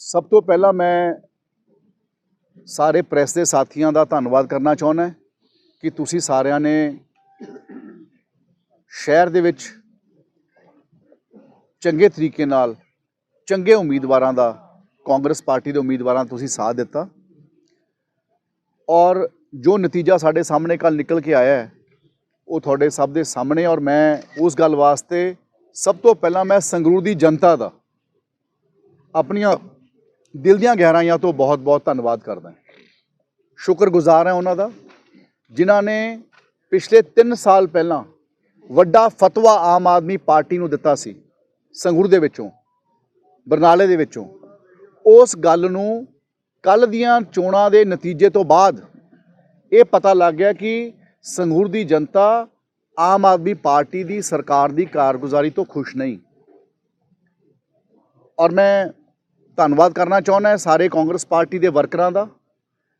ਸਭ ਤੋਂ ਪਹਿਲਾਂ ਮੈਂ ਸਾਰੇ ਪ੍ਰੈਸ ਦੇ ਸਾਥੀਆਂ ਦਾ ਧੰਨਵਾਦ ਕਰਨਾ ਚਾਹੁੰਦਾ ਕਿ ਤੁਸੀਂ ਸਾਰਿਆਂ ਨੇ ਸ਼ਹਿਰ ਦੇ ਵਿੱਚ ਚੰਗੇ ਤਰੀਕੇ ਨਾਲ ਚੰਗੇ ਉਮੀਦਵਾਰਾਂ ਦਾ, ਕਾਂਗਰਸ ਪਾਰਟੀ ਦੇ ਉਮੀਦਵਾਰਾਂ ਦਾ ਤੁਸੀਂ ਸਾਥ ਦਿੱਤਾ। ਔਰ ਜੋ ਨਤੀਜਾ ਸਾਡੇ ਸਾਹਮਣੇ ਕੱਲ ਨਿਕਲ ਕੇ ਆਇਆ ਹੈ, ਉਹ ਤੁਹਾਡੇ ਸਭ ਦੇ ਸਾਹਮਣੇ ਔਰ ਮੈਂ ਉਸ ਗੱਲ ਵਾਸਤੇ ਸਭ ਤੋਂ ਪਹਿਲਾਂ ਮੈਂ ਸੰਗਰੂਰ ਦੀ ਜਨਤਾ ਦਾ, ਆਪਣੀਆਂ ਦਿਲ ਦੀਆਂ ਗਹਿਰਾਈਆਂ ਤੋਂ ਬਹੁਤ-ਬਹੁਤ ਧੰਨਵਾਦ ਕਰਦਾ ਹਾਂ। ਸ਼ੁਕਰਗੁਜ਼ਾਰ ਹਾਂ ਉਹਨਾਂ ਦਾ, ਜਿਨ੍ਹਾਂ ਨੇ ਪਿਛਲੇ 3 ਸਾਲ ਪਹਿਲਾਂ ਵੱਡਾ ਫਤਵਾ ਆਮ ਆਦਮੀ ਪਾਰਟੀ ਨੂੰ ਦਿੱਤਾ ਸੀ, ਸੰਗਰੂਰ ਦੇ ਵਿੱਚੋਂ, ਬਰਨਾਲੇ ਦੇ ਵਿੱਚੋਂ। ਉਸ ਗੱਲ ਨੂੰ ਕੱਲ ਦੀਆਂ ਚੋਣਾਂ ਦੇ ਨਤੀਜੇ ਤੋਂ ਬਾਅਦ ਇਹ ਪਤਾ ਲੱਗ ਗਿਆ ਕਿ ਸੰਗਰੂਰ ਦੀ ਜਨਤਾ ਆਮ ਆਦਮੀ ਪਾਰਟੀ ਦੀ ਸਰਕਾਰ ਦੀ ਕਾਰਗੁਜ਼ਾਰੀ ਤੋਂ ਖੁਸ਼ ਨਹੀਂ। ਔਰ ਮੈਂ ਧੰਨਵਾਦ ਕਰਨਾ ਚਾਹੁੰਦਾ ਹਾਂ ਸਾਰੇ ਕਾਂਗਰਸ ਪਾਰਟੀ ਦੇ ਵਰਕਰਾਂ ਦਾ,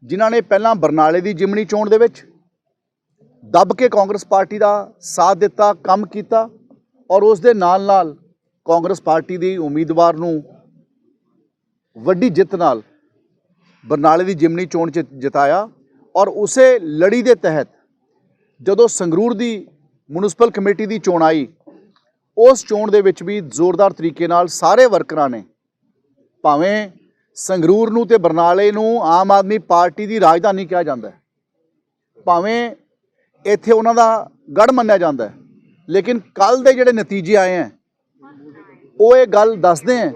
ਜਿਨ੍ਹਾਂ ਨੇ ਪਹਿਲਾਂ ਬਰਨਾਲੇ ਦੀ ਜਿਮਣੀ ਚੋਣ ਦੇ ਵਿੱਚ ਦੱਬ ਕੇ ਕਾਂਗਰਸ ਪਾਰਟੀ ਦਾ ਸਾਥ ਦਿੱਤਾ, ਕੰਮ ਕੀਤਾ ਔਰ ਉਸ ਦੇ ਨਾਲ ਨਾਲ ਕਾਂਗਰਸ ਪਾਰਟੀ ਦੀ ਉਮੀਦਵਾਰ ਨੂੰ ਵੱਡੀ ਜਿੱਤ ਨਾਲ ਬਰਨਾਲੇ ਦੀ ਜਿਮਨੀ ਚੋਣ 'ਚ ਜਿਤਾਇਆ ਔਰ ਉਸੇ ਲੜੀ ਦੇ ਤਹਿਤ ਜਦੋਂ ਸੰਗਰੂਰ ਦੀ ਮਿਊਨਿਸਪਲ ਕਮੇਟੀ ਦੀ ਚੋਣ ਆਈ, ਉਸ ਚੋਣ ਦੇ ਵਿੱਚ ਵੀ ਜ਼ੋਰਦਾਰ ਤਰੀਕੇ ਨਾਲ ਸਾਰੇ ਵਰਕਰਾਂ ਨੇ ਭਾਵੇਂ ਸੰਗਰੂਰ ਨੂੰ ਤੇ ਬਰਨਾਲੇ ਨੂੰ ਆਮ ਆਦਮੀ ਪਾਰਟੀ ਦੀ ਰਾਜਧਾਨੀ ਕਿਹਾ ਜਾਂਦਾ ਹੈ। ਭਾਵੇਂ ਇੱਥੇ ਉਹਨਾਂ ਦਾ ਗੜ ਮੰਨਿਆ ਜਾਂਦਾ ਹੈ। ਲੇਕਿਨ ਕੱਲ ਦੇ ਜਿਹੜੇ ਨਤੀਜੇ ਆਏ ਹੈ, ਉਹ ਇਹ ਗੱਲ ਦੱਸਦੇ ਹੈ,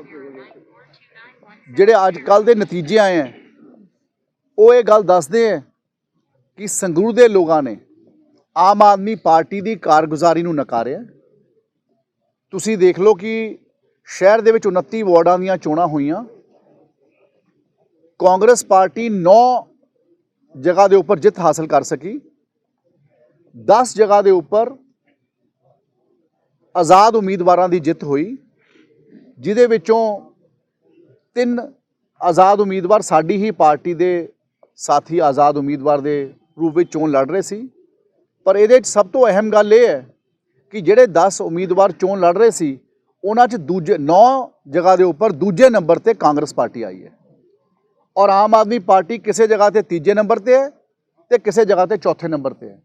ਜਿਹੜੇ ਅੱਜ ਕੱਲ ਦੇ ਨਤੀਜੇ ਆਏ ਹੈ, ਉਹ ਇਹ ਗੱਲ ਦੱਸਦੇ ਹੈ ਕਿ ਸੰਗਰੂਰ ਦੇ ਲੋਕਾਂ ਨੇ ਆਮ ਆਦਮੀ ਪਾਰਟੀ ਦੀ ਕਾਰਗੁਜ਼ਾਰੀ ਨੂੰ ਨਕਾਰਿਆ। ਤੁਸੀਂ ਦੇਖ ਲਓ ਕਿ ਸ਼ਹਿਰ ਦੇ ਵਿੱਚ 29 ਵਾਰਡਾਂ ਦੀਆਂ ਚੋਣਾਂ ਹੋਈਆਂ। ਕਾਂਗਰਸ ਪਾਰਟੀ 9 ਜਗ੍ਹਾ ਦੇ ਉੱਪਰ ਜਿੱਤ ਹਾਸਲ ਕਰ ਸਕੀ। 10 ਜਗ੍ਹਾ ਦੇ ਉੱਪਰ ਆਜ਼ਾਦ ਉਮੀਦਵਾਰਾਂ ਦੀ ਜਿੱਤ ਹੋਈ, ਜਿਹਦੇ ਵਿੱਚੋਂ ਤਿੰਨ ਆਜ਼ਾਦ ਉਮੀਦਵਾਰ ਸਾਡੀ ਹੀ ਪਾਰਟੀ ਦੇ ਸਾਥੀ ਆਜ਼ਾਦ ਉਮੀਦਵਾਰ ਦੇ ਰੂਪ ਵਿੱਚ ਚੋਣ ਲੜ ਰਹੇ ਸੀ। ਪਰ ਇਹਦੇ ਵਿੱਚ ਸਭ ਤੋਂ ਅਹਿਮ ਗੱਲ ਇਹ ਹੈ ਕਿ ਜਿਹੜੇ 10 ਉਮੀਦਵਾਰ ਚੋਣ ਲੜ ਰਹੇ ਸੀ ਉਹਨਾਂ 'ਚ ਦੂਜੇ 9 ਜਗ੍ਹਾ ਦੇ ਉੱਪਰ ਦੂਜੇ ਨੰਬਰ ਤੇ ਕਾਂਗਰਸ ਪਾਰਟੀ ਆਈ ਹੈ। ਔਰ ਆਮ ਆਦਮੀ ਪਾਰਟੀ ਕਿਸੇ ਜਗ੍ਹਾ ਤੇ ਤੀਜੇ ਨੰਬਰ ਤੇ ਹੈ ਤੇ ਕਿਸੇ ਜਗ੍ਹਾ ਤੇ ਚੌਥੇ ਨੰਬਰ ਤੇ ਹੈ।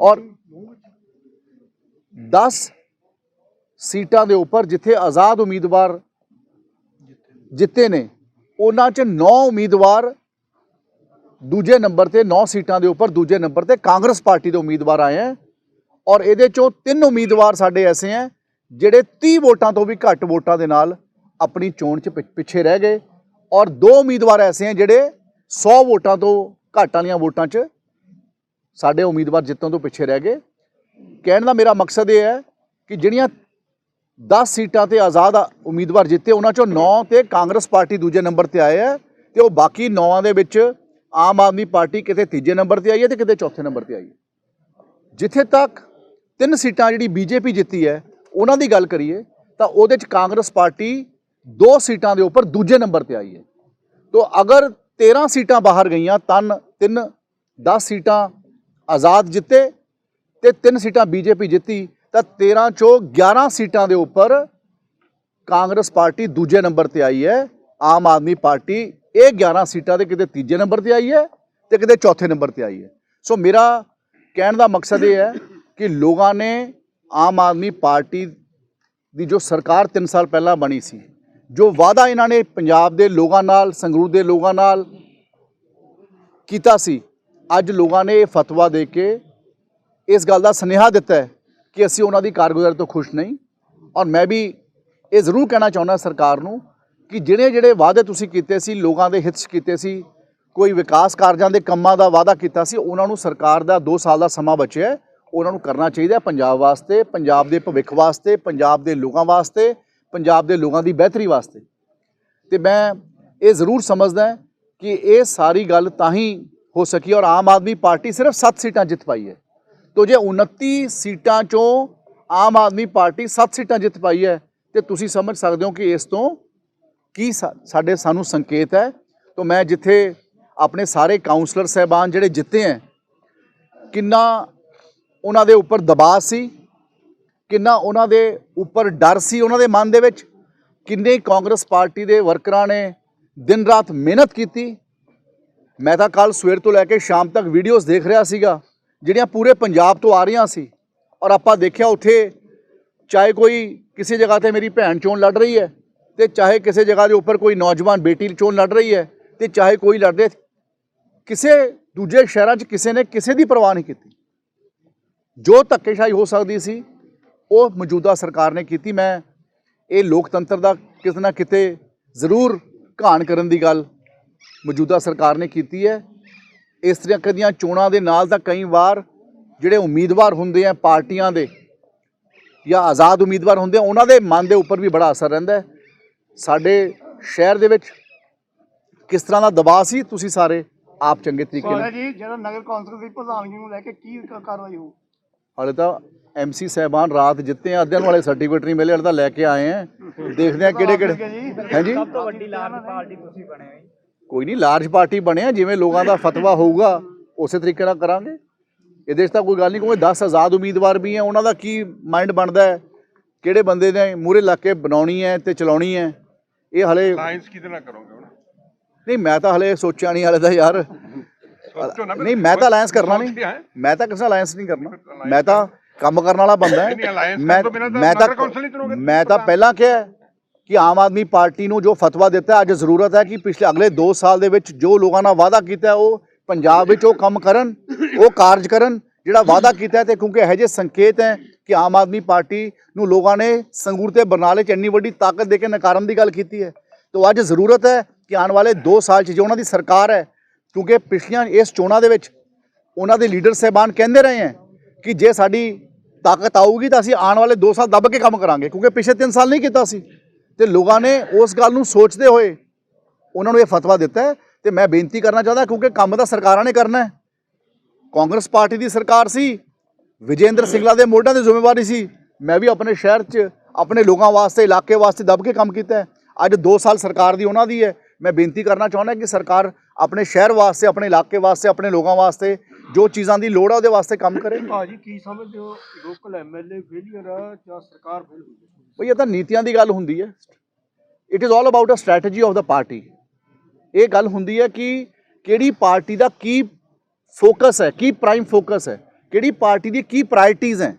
ਔਰ 10 ਸੀਟਾਂ ਦੇ ਉੱਪਰ ਜਿੱਥੇ ਆਜ਼ਾਦ ਉਮੀਦਵਾਰ ਜਿੱਤੇ ਨੇ, ਉਹਨਾਂ 'ਚ 9 ਉਮੀਦਵਾਰ ਦੂਜੇ ਨੰਬਰ ਤੇ 9 ਸੀਟਾਂ ਦੇ ਉੱਪਰ ਦੂਜੇ ਨੰਬਰ ਤੇ ਕਾਂਗਰਸ ਪਾਰਟੀ ਦੇ ਉਮੀਦਵਾਰ ਆਏ ਹੈ। ਔਰ ਇਹਦੇ ਚੋਂ ਤਿੰਨ ਉਮੀਦਵਾਰ ਸਾਡੇ ਐਸੇ ਹੈ ਜਿਹੜੇ 30 ਵੋਟਾਂ ਤੋਂ ਵੀ ਘੱਟ ਵੋਟਾਂ ਦੇ ਨਾਲ ਆਪਣੀ ਚੋਣ 'ਚ ਪਿ- ਪਿੱਛੇ ਰਹਿ ਗਏ ਔਰ ਦੋ ਉਮੀਦਵਾਰ ਐਸੇ ਹੈ ਜਿਹੜੇ 100 ਵੋਟਾਂ ਤੋਂ ਘੱਟ ਵਾਲੀਆਂ ਵੋਟਾਂ 'ਚ ਸਾਡੇ ਉਮੀਦਵਾਰ ਜਿੱਤਣ ਤੋਂ ਪਿੱਛੇ ਰਹਿ ਗਏ। ਕਹਿਣ ਦਾ ਮੇਰਾ ਮਕਸਦ ਇਹ ਹੈ ਕਿ ਜਿਹੜੀਆਂ 10 ਸੀਟਾਂ ਤੇ ਆਜ਼ਾਦ ਉਮੀਦਵਾਰ ਜਿੱਤੇ, ਉਹਨਾਂ ਚੋਂ 9 ਤੇ ਕਾਂਗਰਸ ਪਾਰਟੀ ਦੂਜੇ ਨੰਬਰ ਤੇ ਆਏ ਹੈ ਤੇ ਉਹ ਬਾਕੀ 9ਾਂ ਦੇ ਵਿੱਚ ਆਮ ਆਦਮੀ ਪਾਰਟੀ ਕਿਤੇ ਤੀਜੇ ਨੰਬਰ ਤੇ ਆਈ ਹੈ ਤੇ ਕਿਤੇ ਚੌਥੇ ਨੰਬਰ ਤੇ ਆਈ ਹੈ। ਜਿੱਥੇ ਤੱਕ ਤਿੰਨ ਸੀਟਾਂ ਜਿਹੜੀ ਬੀਜੇਪੀ ਜਿੱਤੀ ਹੈ ਉਹਨਾਂ ਦੀ ਗੱਲ ਕਰੀਏ ਤਾਂ ਉਹਦੇ ਚ ਕਾਂਗਰਸ ਪਾਰਟੀ ਦੋ ਸੀਟਾਂ ਦੇ ਉੱਪਰ ਦੂਜੇ ਨੰਬਰ ਤੇ ਆਈ ਹੈ। ਤੋ ਅਗਰ 13 ਸੀਟਾਂ ਬਾਹਰ ਗਈਆਂ, ਤਨ ਤਿੰਨ 10 ਸੀਟਾਂ ਆਜ਼ਾਦ ਜਿੱਤੇ ਤੇ ਤਿੰਨ ਸੀਟਾਂ ਬੀਜੇਪੀ ਜਿੱਤੀ, ਤਾਂ 13 ਚੋਂ 11 ਸੀਟਾਂ ਦੇ ਉੱਪਰ ਕਾਂਗਰਸ ਪਾਰਟੀ ਦੂਜੇ ਨੰਬਰ ਤੇ ਆਈ ਹੈ। ਆਮ ਆਦਮੀ ਪਾਰਟੀ ਇਹ 11 ਸੀਟਾਂ ਦੇ ਕਿਤੇ ਤੀਜੇ ਨੰਬਰ ਤੇ ਆਈ ਹੈ ਤੇ ਕਿਤੇ ਚੌਥੇ ਨੰਬਰ ਤੇ ਆਈ ਹੈ। ਸੋ ਮੇਰਾ ਕਹਿਣ ਦਾ ਮਕਸਦ ਇਹ ਹੈ ਕਿ ਲੋਕਾਂ ਨੇ ਆਮ ਆਦਮੀ ਪਾਰਟੀ ਦੀ ਜੋ ਸਰਕਾਰ 3 ਸਾਲ ਪਹਿਲਾਂ ਬਣੀ ਸੀ ਜੋ ਵਾਅਦਾ ਇਹਨਾਂ ਨੇ ਪੰਜਾਬ ਦੇ ਲੋਕਾਂ ਨਾਲ ਸੰਗਰੂਰ ਦੇ ਲੋਕਾਂ ਨਾਲ ਕੀਤਾ ਸੀ ਅੱਜ ਲੋਕਾਂ ਨੇ ਇਹ ਫਤਵਾ ਦੇ ਕੇ ਇਸ ਗੱਲ ਦਾ ਸੁਨੇਹਾ ਦਿੱਤਾ ਹੈ ਕਿ ਅਸੀਂ ਉਹਨਾਂ ਦੀ ਕਾਰਗੁਜ਼ਾਰੀ ਤੋਂ ਖੁਸ਼ ਨਹੀਂ। ਔਰ ਮੈਂ ਵੀ ਇਹ ਜ਼ਰੂਰ ਕਹਿਣਾ ਚਾਹੁੰਦਾ ਸਰਕਾਰ ਨੂੰ ਕਿ ਜਿਹੜੇ ਜਿਹੜੇ ਵਾਅਦੇ ਤੁਸੀਂ ਕੀਤੇ ਸੀ ਲੋਕਾਂ ਦੇ ਹਿੱਤ 'ਚ ਕੀਤੇ ਸੀ ਕੋਈ ਵਿਕਾਸ ਕਾਰਜਾਂ ਦੇ ਕੰਮਾਂ ਦਾ ਵਾਅਦਾ ਕੀਤਾ ਸੀ ਉਹਨਾਂ ਨੂੰ ਸਰਕਾਰ ਦਾ 2 ਸਾਲ ਦਾ ਸਮਾਂ ਬਚਿਆ ਹੈ, ਉਹਨਾਂ ਨੂੰ ਕਰਨਾ ਚਾਹੀਦਾ ਪੰਜਾਬ ਵਾਸਤੇ, ਪੰਜਾਬ ਦੇ ਭਵਿੱਖ ਵਾਸਤੇ, ਪੰਜਾਬ ਦੇ ਲੋਕਾਂ ਵਾਸਤੇ, ਪੰਜਾਬ ਦੇ ਲੋਕਾਂ ਦੀ ਬਿਹਤਰੀ ਵਾਸਤੇ। ਤੇ ਮੈਂ ਇਹ ਜ਼ਰੂਰ ਸਮਝਦਾ ਕਿ ਇਹ ਸਾਰੀ ਗੱਲ ਤਾਂ ਹੀ ਹੋ ਸਕੀ ਔਰ ਆਮ ਆਦਮੀ ਪਾਰਟੀ ਸਿਰਫ 7 ਸੀਟਾਂ ਜਿੱਤ ਪਾਈ ਹੈ। ਤੋ ਜੇ 29 ਸੀਟਾਂ ਚੋਂ ਆਮ ਆਦਮੀ ਪਾਰਟੀ 7 ਸੀਟਾਂ ਜਿੱਤ ਪਾਈ ਹੈ, ਤੇ ਤੁਸੀਂ ਸਮਝ ਸਕਦੇ ਹੋ ਕਿ ਇਸ ਤੋਂ ਕੀ ਸਾਡੇ ਸਾਨੂੰ ਸੰਕੇਤ ਹੈ। ਤੋ ਮੈਂ ਜਿੱਥੇ ਆਪਣੇ ਸਾਰੇ ਕਾਉਂਸਲਰ ਸਹਿਬਾਨ ਜਿਹੜੇ ਜਿੱਤੇ ਹੈ, ਕਿੰਨਾ ਉਹਨਾਂ ਦੇ ਉੱਪਰ ਦਬਾਅ ਸੀ? ਕਿੰਨਾ ਉਹਨਾਂ ਦੇ ਉੱਪਰ ਡਰ ਸੀ ਉਹਨਾਂ ਦੇ ਮਨ ਦੇ ਵਿੱਚ? ਕਿੰਨੇ ਕਾਂਗਰਸ ਪਾਰਟੀ ਦੇ ਵਰਕਰਾਂ ਨੇ ਦਿਨ ਰਾਤ ਮਿਹਨਤ ਕੀਤੀ? ਮੈਂ ਤਾਂ ਕੱਲ ਸਵੇਰ ਤੋਂ ਲੈ ਕੇ ਸ਼ਾਮ ਤੱਕ ਵੀਡੀਓਜ਼ ਦੇਖ ਰਿਹਾ ਸੀਗਾ, ਜਿਹੜੀਆਂ ਪੂਰੇ ਪੰਜਾਬ ਤੋਂ ਆ ਰਹੀਆਂ ਸੀ। ਔਰ ਆਪਾਂ ਦੇਖਿਆ ਉੱਥੇ ਚਾਹੇ ਕੋਈ ਕਿਸੇ ਜਗ੍ਹਾ ਤੇ ਮੇਰੀ ਭੈਣ ਚੋਣ ਲੜ ਰਹੀ ਹੈ ਤੇ ਚਾਹੇ ਕਿਸੇ ਜਗ੍ਹਾ ਦੇ ਉੱਪਰ ਕੋਈ ਨੌਜਵਾਨ ਬੇਟੀ ਚੋਣ ਲੜ ਰਹੀ ਹੈ ਤੇ ਚਾਹੇ ਕੋਈ ਲੜ ਰਿਹਾ ਕਿਸੇ ਦੂਜੇ ਸ਼ਹਿਰਾਂ 'ਚ ਕਿਸੇ ਨੇ ਕਿਸੇ ਦੀ ਪਰਵਾਹ ਨਹੀਂ ਕੀਤੀ। ਜੋ ਧੱਕੇਸ਼ਾਹੀ ਹੋ ਸਕਦੀ ਸੀ, ਉਹ ਮੌਜੂਦਾ ਸਰਕਾਰ ਨੇ ਕੀਤੀ। ਮੈਂ ਇਹ ਲੋਕਤੰਤਰ ਦਾ ਕਿਤੇ ਨਾ ਕਿਤੇ ਜ਼ਰੂਰ ਘਾਣ ਕਰਨ ਦੀ ਗੱਲ ਮੌਜੂਦਾ ਸਰਕਾਰ ਨੇ ਕੀਤੀ ਹੈ। ਇਸ ਤਰ੍ਹਾਂ ਦੀਆਂ ਚੋਣਾਂ ਦੇ ਨਾਲ ਤਾਂ ਕਈ ਵਾਰ ਜਿਹੜੇ ਉਮੀਦਵਾਰ ਹੁੰਦੇ ਆ ਪਾਰਟੀਆਂ ਦੇ ਜਾਂ ਆਜ਼ਾਦ ਉਮੀਦਵਾਰ ਹੁੰਦੇ ਆ, ਉਹਨਾਂ ਦੇ ਮਨ ਦੇ ਉੱਪਰ ਵੀ ਬੜਾ ਅਸਰ ਰਹਿੰਦਾ ਸਾਡੇ ਸ਼ਹਿਰ ਦੇ ਵਿੱਚ ਕਿਸ ਤਰ੍ਹਾਂ ਦਾ ਦਬਾਅ ਸੀ, ਤੁਸੀਂ ਸਾਰੇ ਆਪ ਚੰਗੇ ਤਰੀਕੇ ਨਾਲ ਜੀ, ਜਿਹੜਾ ਨਗਰ ਕੌਂਸਲ ਦੀ ਪ੍ਰਧਾਨਗੀ ਨੂੰ ਲੈ ਕੇ ਕੀ ਕਾਰਵਾਈ ਹੋਊ? ਹਾਲੇ ਤਾਂ ਐਮਸੀ ਸਹਿਬਾਨ ਰਾਤ ਜਿੱਤੇ ਆ ਅੱਧਿਆਂ ਨੂੰ ਵਾਲੇ ਸਰਟੀਫਿਕੇਟ ਨਹੀਂ ਮਿਲੇ ਹਾਲੇ ਤਾਂ ਲੈ ਕੇ ਆਏ ਆ। ਦੇਖਦੇ ਆ ਕਿਹੜੇ ਕਿਹੜੇ ਹੈ ਜੀ। ਸਭ ਤੋਂ ਵੱਡੀ ਲਾਰਜ ਪਾਰਟੀ ਤੁਸੀਂ ਬਣੇ ਹੋ ਕੋਈ ਨਹੀਂ ਲਾਰਜ ਪਾਰਟੀ ਬਣਿਆ ਜਿਵੇਂ ਲੋਕਾਂ ਦਾ ਫਤਵਾ ਹੋਊਗਾ ਉਸੇ ਤਰੀਕੇ ਨਾਲ ਕਰਾਂਗੇ। ਇਹਦੇ 'ਚ ਤਾਂ ਕੋਈ ਗੱਲ ਨਹੀਂ ਕੋਈ 10 ਆਜ਼ਾਦ ਉਮੀਦਵਾਰ ਵੀ ਹੈ ਉਹਨਾਂ ਦਾ ਕੀ ਮਾਈਂਡ ਬਣਦਾ ਹੈ? ਕਿਹੜੇ ਬੰਦੇ ਨੇ ਮੂਰੇ ਲੱਗ ਕੇ ਬਣਾਉਣੀ ਹੈ ਤੇ ਚਲਾਉਣੀ ਹੈ? ਇਹ ਹਲੇ ਅਲਾਈਅੰਸ ਕਿਹਦੇ ਨਾਲ ਕਰੋਗੇ ਹੁਣ? ਨਹੀਂ ਮੈਂ ਤਾਂ ਹਲੇ ਸੋਚਿਆ ਨਹੀਂ ਹਲੇ ਤਾਂ ਯਾਰ। ਨਹੀਂ ਮੈਂ ਤਾਂ ਅਲਾਈਅੰਸ ਕਰਨਾ ਨਹੀਂ। ਮੈਂ ਤਾਂ ਕਿਸੇ ਅਲਾਈਅੰਸ ਨਹੀਂ ਕਰਨਾ। ਮੈਂ ਤਾਂ ਕੰਮ ਕਰਨ ਵਾਲਾ ਬੰਦਾ ਮੈਂ ਮੈਂ ਤਾਂ ਮੈਂ ਤਾਂ ਪਹਿਲਾਂ ਕਿਹਾ ਕਿ ਆਮ ਆਦਮੀ ਪਾਰਟੀ ਨੂੰ ਜੋ ਫਤਵਾ ਦਿੱਤਾ ਅੱਜ ਜ਼ਰੂਰਤ ਹੈ ਕਿ ਪਿਛਲੇ ਅਗਲੇ 2 ਸਾਲ ਦੇ ਵਿੱਚ ਜੋ ਲੋਕਾਂ ਨਾਲ ਵਾਅਦਾ ਕੀਤਾ ਉਹ ਪੰਜਾਬ ਵਿੱਚ ਉਹ ਕੰਮ ਕਰਨ ਉਹ ਕਾਰਜ ਕਰਨ ਜਿਹੜਾ ਵਾਅਦਾ ਕੀਤਾ ਤੇ ਕਿਉਂਕਿ ਇਹੋ ਜਿਹੇ ਸੰਕੇਤ ਹੈ ਕਿ ਆਮ ਆਦਮੀ ਪਾਰਟੀ ਨੂੰ ਲੋਕਾਂ ਨੇ ਸੰਗਰੂਰ ਤੇ ਬਰਨਾਲੇ 'ਚ ਇੰਨੀ ਵੱਡੀ ਤਾਕਤ ਦੇ ਕੇ ਨਕਾਰਨ ਦੀ ਗੱਲ ਕੀਤੀ ਹੈ। ਤਾਂ ਅੱਜ ਜ਼ਰੂਰਤ ਹੈ ਕਿ ਆਉਣ ਵਾਲੇ 2 ਸਾਲ 'ਚ ਜੋ ਉਹਨਾਂ ਦੀ ਸਰਕਾਰ ਹੈ ਕਿਉਂਕਿ ਪਿਛਲੀਆਂ ਇਸ ਚੋਣਾਂ ਦੇ ਵਿੱਚ ਉਹਨਾਂ ਦੇ ਲੀਡਰ ਸਹਿਬਾਨ ਕਹਿੰਦੇ ਰਹੇ ਹੈ ਕਿ ਜੇ ਸਾਡੀ ਤਾਕਤ ਆਊਗੀ ਤਾਂ ਅਸੀਂ ਆਉਣ ਵਾਲੇ 2 ਸਾਲ ਦੱਬ ਕੇ ਕੰਮ ਕਰਾਂਗੇ, ਕਿਉਂਕਿ ਪਿਛਲੇ 3 ਸਾਲ ਨਹੀਂ ਕੀਤਾ ਸੀ। ਤੇ ਲੋਕਾਂ ਨੇ ਉਸ ਗੱਲ ਨੂੰ ਸੋਚਦੇ ਹੋਏ ਉਹਨਾਂ ਨੂੰ ਇਹ ਫਤਵਾ ਦਿੱਤਾ ਹੈ ਤੇ ਮੈਂ ਬੇਨਤੀ ਕਰਨਾ ਚਾਹੁੰਦਾ ਕਿਉਂਕਿ ਕੰਮ ਤਾਂ ਸਰਕਾਰਾਂ ਨੇ ਕਰਨਾ ਹੈ। ਕਾਂਗਰਸ ਪਾਰਟੀ ਦੀ ਸਰਕਾਰ ਸੀ, ਵਿਜੇਂਦਰ ਸਿੰਗਲਾ ਦੇ ਮੋਢਿਆਂ ਦੀ ਜ਼ਿੰਮੇਵਾਰੀ ਸੀ, ਮੈਂ ਵੀ ਆਪਣੇ ਸ਼ਹਿਰ 'ਚ ਆਪਣੇ ਲੋਕਾਂ ਵਾਸਤੇ, ਇਲਾਕੇ ਵਾਸਤੇ ਦੱਬ ਕੇ ਕੰਮ ਕੀਤਾ ਅੱਜ 2 ਸਾਲ ਸਰਕਾਰ ਦੀ ਉਹਨਾਂ ਦੀ ਹੈ ਮੈਂ ਬੇਨਤੀ ਕਰਨਾ ਚਾਹੁੰਦਾ ਕਿ ਸਰਕਾਰ ਆਪਣੇ ਸ਼ਹਿਰ ਵਾਸਤੇ ਆਪਣੇ ਇਲਾਕੇ ਵਾਸਤੇ ਆਪਣੇ ਲੋਕਾਂ ਵਾਸਤੇ ਜੋ ਚੀਜ਼ਾਂ ਦੀ ਲੋੜ ਹੈ ਉਹਦੇ ਵਾਸਤੇ ਕੰਮ ਕਰੇ। ਭਾਜੀ ਕੀ ਸਮਝਦੇ ਹੋ? ਲੋਕਲ ਐਮਐਲਏ ਫੇਲਿਅਰ ਆ ਜਾਂ ਸਰਕਾਰ ਫੇਲ ਹੋਈ ਬਈ ਇਹ ਤਾਂ ਨੀਤੀਆਂ ਦੀ ਗੱਲ ਹੁੰਦੀ ਹੈ। It is all about a strategy of the party ਇਹ ਗੱਲ ਹੁੰਦੀ ਹੈ ਕਿ ਕਿਹੜੀ ਪਾਰਟੀ ਦਾ ਕੀ ਫੋਕਸ ਹੈ ਕੀ ਪ੍ਰਾਈਮ ਫੋਕਸ ਹੈ ਕਿਹੜੀ ਪਾਰਟੀ ਦੀ ਕੀ ਪ੍ਰਾਇਰਟੀਜ਼ ਹੈ।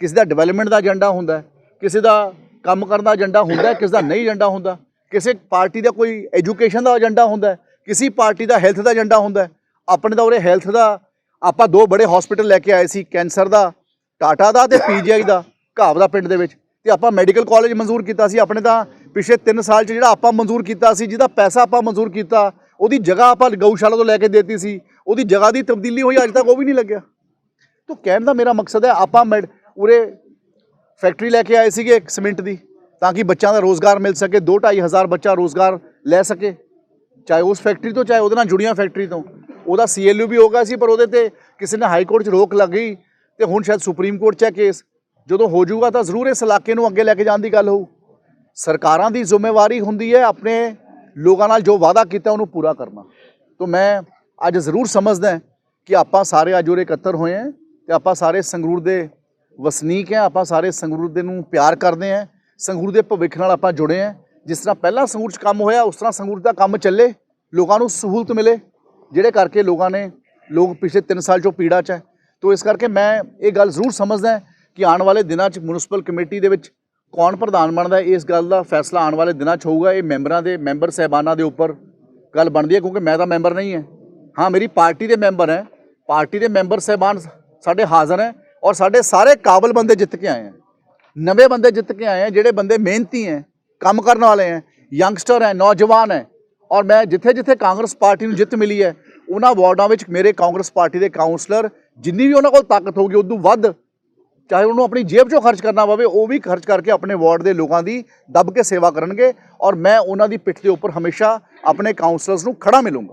ਕਿਸੇ ਦਾ ਡਿਵੈਲਪਮੈਂਟ ਦਾ ਏਜੰਡਾ ਹੁੰਦਾ ਕਿਸੇ ਦਾ ਕੰਮ ਕਰਨ ਦਾ ਏਜੰਡਾ ਹੁੰਦਾ ਕਿਸੇ ਦਾ ਨਹੀਂ ਏਜੰਡਾ ਹੁੰਦਾ। ਕਿਸੇ ਪਾਰਟੀ ਦਾ ਕੋਈ ਐਜੂਕੇਸ਼ਨ ਦਾ ਏਜੰਡਾ ਹੁੰਦਾ ਕਿਸੇ ਪਾਰਟੀ ਦਾ ਹੈਲਥ ਦਾ ਏਜੰਡਾ ਹੁੰਦਾ ਆਪਣੇ ਤਾਂ ਉਰੇ ਹੈਲਥ ਦਾ, ਆਪਾਂ ਦੋ ਬੜੇ ਹਸਪੀਟਲ ਲੈ ਕੇ ਆਏ ਸੀ, ਕੈਂਸਰ ਦਾ, ਟਾਟਾ ਦਾ ਤੇ ਪੀਜੀਆਈ ਦਾ ਘਾਵ ਦਾ ਪਿੰਡ ਦੇ ਵਿੱਚ, ਤੇ ਆਪਾਂ ਮੈਡੀਕਲ ਕਾਲਜ ਮਨਜ਼ੂਰ ਕੀਤਾ ਸੀ, ਆਪਣੇ ਤਾਂ ਪਿਛਲੇ 3 ਸਾਲ 'ਚ ਜਿਹੜਾ ਆਪਾਂ ਮਨਜ਼ੂਰ ਕੀਤਾ ਸੀ, ਜਿਹਦਾ ਪੈਸਾ ਆਪਾਂ ਮਨਜ਼ੂਰ ਕੀਤਾ, ਉਹਦੀ ਜਗ੍ਹਾ ਆਪਾਂ ਗਊਸ਼ਾਲਾ ਤੋਂ ਲੈ ਕੇ ਦਿੱਤੀ ਸੀ, ਉਹਦੀ ਜਗ੍ਹਾ ਦੀ ਤਬਦੀਲੀ ਹੋਈ, ਅੱਜ ਤੱਕ ਉਹ ਵੀ ਨਹੀਂ ਲੱਗਿਆ। ਤਾਂ ਕਹਿਣ ਦਾ ਮੇਰਾ ਮਕਸਦ ਹੈ, ਆਪਾਂ ਮੈਡ, ਉਰੇ ਫੈਕਟਰੀ ਲੈ ਕੇ ਆਏ ਸੀਗੇ ਇੱਕ ਸੀਮਿੰਟ ਦੀ ਤਾਂ ਕਿ ਬੱਚਿਆਂ ਦਾ ਰੋਜ਼ਗਾਰ ਮਿਲ ਸਕੇ 2-2.5 ਹਜ਼ਾਰ ਬੱਚਾ ਰੋਜ਼ਗਾਰ ਲੈ ਸਕੇ। ਚਾਹੇ ਉਸ ਫੈਕਟਰੀ ਤੋਂ, ਚਾਹੇ ਉਹਦੇ ਨਾਲ ਜੁੜੀਆਂ ਫੈਕਟਰੀ ਤੋਂ। ਉਹਦਾ ਸੀਐਲਯੂ ਵੀ ਹੋਗਾ ਸੀ, ਪਰ ਉਹਦੇ ਤੇ ਕਿਸੇ ਨੇ ਹਾਈ ਕੋਰਟ 'ਚ ਰੋਕ ਲੱਗ ਗਈ ਤੇ ਹੁਣ ਸ਼ਾਇਦ ਸੁਪਰੀਮ ਕੋਰਟ 'ਚ ਹੈ ਕੇਸ ਜਦੋਂ ਹੋ ਜਾਊਗਾ ਤਾਂ ਜ਼ਰੂਰ ਇਸ ਇਲਾਕੇ ਨੂੰ ਅੱਗੇ ਲੈ ਕੇ ਜਾਣ ਦੀ ਗੱਲ ਹੋਊ। ਸਰਕਾਰਾਂ ਦੀ ਜ਼ਿੰਮੇਵਾਰੀ ਹੁੰਦੀ ਹੈ ਆਪਣੇ ਲੋਕਾਂ ਨਾਲ ਜੋ ਵਾਅਦਾ ਕੀਤਾ ਉਹਨੂੰ ਪੂਰਾ ਕਰਨਾ। ਤਾਂ ਮੈਂ ਅੱਜ ਜ਼ਰੂਰ ਸਮਝਦਾ ਕਿ ਆਪਾਂ ਸਾਰੇ ਅੱਜ ਉਰੇ ਇਕੱਤਰ ਹੋਏ ਹਾਂ ਤੇ ਆਪਾਂ ਸਾਰੇ ਸੰਗਰੂਰ ਦੇ ਵਸਨੀਕ ਹਾਂ, ਆਪਾਂ ਸਾਰੇ ਸੰਗਰੂਰ ਦੇ ਨੂੰ ਪਿਆਰ ਕਰਦੇ ਹਾਂ। ਸੰਗਰੂਰ ਦੇ ਭਵਿੱਖ ਨਾਲ ਆਪਾਂ ਜੁੜੇ ਹਾਂ। ਜਿਸ ਤਰ੍ਹਾਂ ਪਹਿਲਾਂ ਸੰਗਰੂਰ 'ਚ ਕੰਮ ਹੋਇਆ, ਉਸ ਤਰ੍ਹਾਂ ਸੰਗਰੂਰ ਦਾ ਕੰਮ ਚੱਲੇ। ਲੋਕਾਂ ਨੂੰ ਸਹੂਲਤ ਮਿਲੇ, ਜਿਹੜੇ ਕਰਕੇ ਲੋਕਾਂ ਨੇ, ਲੋਕ ਪਿਛਲੇ 3 ਸਾਲ 'ਚੋਂ ਪੀੜਾ 'ਚ ਹੈ। ਤੋ ਇਸ ਕਰਕੇ ਮੈਂ ਇਹ ਗੱਲ ਜ਼ਰੂਰ ਸਮਝਦਾ ਕਿ ਆਉਣ ਵਾਲੇ ਦਿਨਾਂ 'ਚ ਮਿਊਨਿਸਪਲ ਕਮੇਟੀ ਦੇ ਵਿੱਚ ਕੌਣ ਪ੍ਰਧਾਨ ਬਣਦਾ ਇਸ ਗੱਲ ਦਾ ਫੈਸਲਾ ਆਉਣ ਵਾਲੇ ਦਿਨਾਂ 'ਚ ਹੋਊਗਾ। ਇਹ ਮੈਂਬਰਾਂ ਦੇ, ਮੈਂਬਰ ਸਹਿਬਾਨਾਂ ਦੇ ਉੱਪਰ ਗੱਲ ਬਣਦੀ ਹੈ, ਕਿਉਂਕਿ ਮੈਂ ਤਾਂ ਮੈਂਬਰ ਨਹੀਂ ਹੈ। ਹਾਂ, ਮੇਰੀ ਪਾਰਟੀ ਦੇ ਮੈਂਬਰ ਹੈ। ਪਾਰਟੀ ਦੇ ਮੈਂਬਰ ਸਹਿਬਾਨ ਸਾਡੇ ਹਾਜ਼ਰ ਹੈ ਔਰ ਸਾਡੇ ਸਾਰੇ ਕਾਬਲ ਬੰਦੇ ਜਿੱਤ ਕੇ ਆਏ ਹੈ। ਨਵੇਂ ਬੰਦੇ ਜਿੱਤ ਕੇ ਆਏ ਹੈ ਜਿਹੜੇ ਬੰਦੇ ਮਿਹਨਤੀ ਹੈ ਕੰਮ ਕਰਨ ਵਾਲੇ ਹੈ ਯੰਗਸਟਰ ਹੈ ਨੌਜਵਾਨ ਹੈ ਔਰ ਮੈਂ ਜਿੱਥੇ ਜਿੱਥੇ ਕਾਂਗਰਸ ਪਾਰਟੀ ਨੂੰ ਜਿੱਤ ਮਿਲੀ ਹੈ ਉਹਨਾਂ ਵਾਰਡਾਂ ਵਿੱਚ ਮੇਰੇ ਕਾਂਗਰਸ ਪਾਰਟੀ ਦੇ ਕਾਉਂਸਲਰ ਜਿੰਨੀ ਵੀ ਉਹਨਾਂ ਕੋਲ ਤਾਕਤ ਹੋਊਗੀ ਉਦੋਂ ਵੱਧ ਚਾਹੇ ਉਹਨੂੰ ਆਪਣੀ ਜੇਬ 'ਚੋਂ ਖਰਚ ਕਰਨਾ ਪਵੇ, ਉਹ ਵੀ ਖਰਚ ਕਰਕੇ ਆਪਣੇ ਵਾਰਡ ਦੇ ਲੋਕਾਂ ਦੀ ਦੱਬ ਕੇ ਸੇਵਾ ਕਰਨਗੇ, ਔਰ ਮੈਂ ਉਹਨਾਂ ਦੀ ਪਿੱਠ ਦੇ ਉੱਪਰ ਹਮੇਸ਼ਾ ਆਪਣੇ ਕਾਉਂਸਲਰਸ ਨੂੰ ਖੜਾ ਮਿਲੂੰਗਾ।